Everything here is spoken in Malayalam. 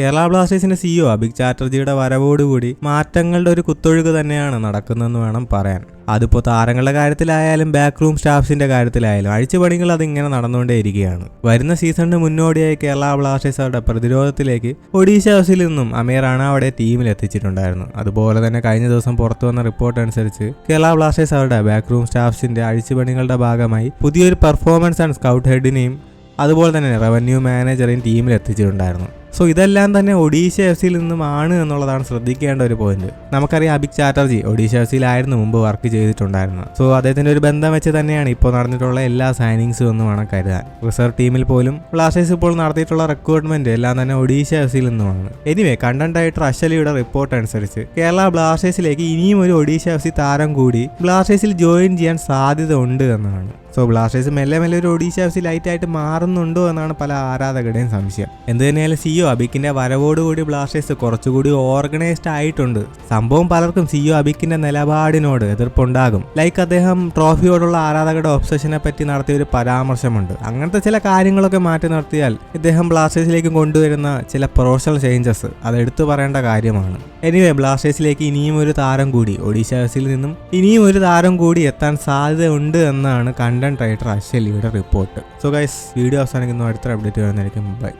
കേരള ബ്ലാസ്റ്റേഴ്സിന്റെ സിഇഒ അഭിക് ചാറ്റർജിയുടെ വരവോടുകൂടി മാറ്റങ്ങളുടെ ഒരു കുത്തൊഴുക്ക് തന്നെയാണ് നടക്കുന്നതെന്ന് വേണം പറയാൻ. അതിപ്പോൾ താരങ്ങളുടെ കാര്യത്തിലായാലും ബാക്ക് റൂം സ്റ്റാഫ്സിന്റെ കാര്യത്തിലായാലും അഴിച്ചുപണികൾ അതിങ്ങനെ നടന്നുകൊണ്ടേയിരിക്കുകയാണ്. വരുന്ന സീസണിന് മുന്നോടിയായി കേരള ബ്ലാസ്റ്റേഴ്സ് അവരുടെ പ്രതിരോധത്തിലേക്ക് ഒഡീഷ ഹൗസിൽ നിന്നും അമീർ അവിടെ ടീമിൽ എത്തിച്ചിട്ടുണ്ടായിരുന്നു. അതുപോലെ തന്നെ കഴിഞ്ഞ ദിവസം പുറത്തു വന്ന റിപ്പോർട്ട് അനുസരിച്ച് കേരള ബ്ലാസ്റ്റേഴ്സ് അവരുടെ ബാക്ക് റൂം സ്റ്റാഫ്സിന്റെ അഴിച്ചുപണികളുടെ ഭാഗമായി പുതിയൊരു പെർഫോമൻസ് ആൻഡ് സ്കൗട്ട് ഹെഡിനെയും അതുപോലെ തന്നെ റവന്യൂ മാനേജറെയും ടീമിൽ എത്തിച്ചിട്ടുണ്ടായിരുന്നു. സോ ഇതെല്ലാം തന്നെ ഒഡീഷ എഫ് സിയിൽ നിന്നും ആണ് എന്നുള്ളതാണ് ശ്രദ്ധിക്കേണ്ട ഒരു പോയിന്റ് നമുക്കറിയാം അഭിക് ചാറ്റർജി ഒഡീഷ എഫ് സിയിലായിരുന്നു മുമ്പ് വർക്ക് ചെയ്തിട്ടുണ്ടായിരുന്നത്. സോ അദ്ദേഹത്തിന്റെ ഒരു ബന്ധം വെച്ച് തന്നെയാണ് ഇപ്പോൾ നടന്നിട്ടുള്ള എല്ലാ സൈനിങ്സും എന്ന് വേണം കരുതാൻ. റിസർവ് ടീമിൽ പോലും ബ്ലാസ്റ്റേഴ്സ് ഇപ്പോൾ നടത്തിയിട്ടുള്ള റിക്രൂട്ട്മെന്റ് എല്ലാം തന്നെ ഒഡീഷ എഫ് സിയിൽ നിന്നുമാണ്. എനിവേ കണ്ടന്റ് റൈറ്റർ അശ്വലിയുടെ റിപ്പോർട്ട് അനുസരിച്ച് കേരള ബ്ലാസ്റ്റേഴ്സിലേക്ക് ഇനിയും ഒരു ഒഡീഷ എഫ് സി താരം കൂടി ബ്ലാസ്റ്റേഴ്സിൽ ജോയിൻ ചെയ്യാൻ സാധ്യത ഉണ്ട് എന്നാണ്. സോ ബ്ലാസ്റ്റേഴ്സ് മെല്ലെ മെല്ലെ ഒരു ഒഡീഷ എഫ് സി ലൈറ്റ് ആയിട്ട് മാറുന്നുണ്ടോ എന്നാണ് പല ആരാധകരുടെയും സംശയം. എന്ത് തന്നെയാലും സിഒ അബിക്കിന്റെ വരവോടുകൂടി ബ്ലാസ്റ്റേഴ്സ് കുറച്ചുകൂടി ഓർഗനൈസ്ഡ് ആയിട്ടുണ്ട്. സംഭവം പലർക്കും സിഒ അബിക്കിന്റെ നിലപാടിനോട് എതിർപ്പുണ്ടാകും. ലൈക്ക് അദ്ദേഹം ട്രോഫിയോടുള്ള ആരാധകരുടെ ഒബ്സഷനെ പറ്റി നടത്തിയ ഒരു പരാമർശമുണ്ട്. അങ്ങനത്തെ ചില കാര്യങ്ങളൊക്കെ മാറ്റി നിർത്തിയാൽ ഇദ്ദേഹം ബ്ലാസ്റ്റേഴ്സിലേക്ക് കൊണ്ടുവരുന്ന ചില പ്രൊഫഷണൽ ചേഞ്ചസ് അത് എടുത്തു പറയേണ്ട കാര്യമാണ്. എനിവേ ബ്ലാസ്റ്റേഴ്സിലേക്ക് ഇനിയും ഒരു താരം കൂടി ഒഡീഷ എഫ് സിയിൽ നിന്നും ഇനിയും ഒരു താരം കൂടി എത്താൻ സാധ്യതയുണ്ട് എന്നാണ് കണ്ടന്റ് റൈറ്റർ അശ്വലിയുടെ റിപ്പോർട്ട് സോ ഗൈസ് വീഡിയോ അവസാനിക്കുന്നു. അടുത്ത അപ്ഡേറ്റ് വരുന്നതായിരിക്കും. ബൈ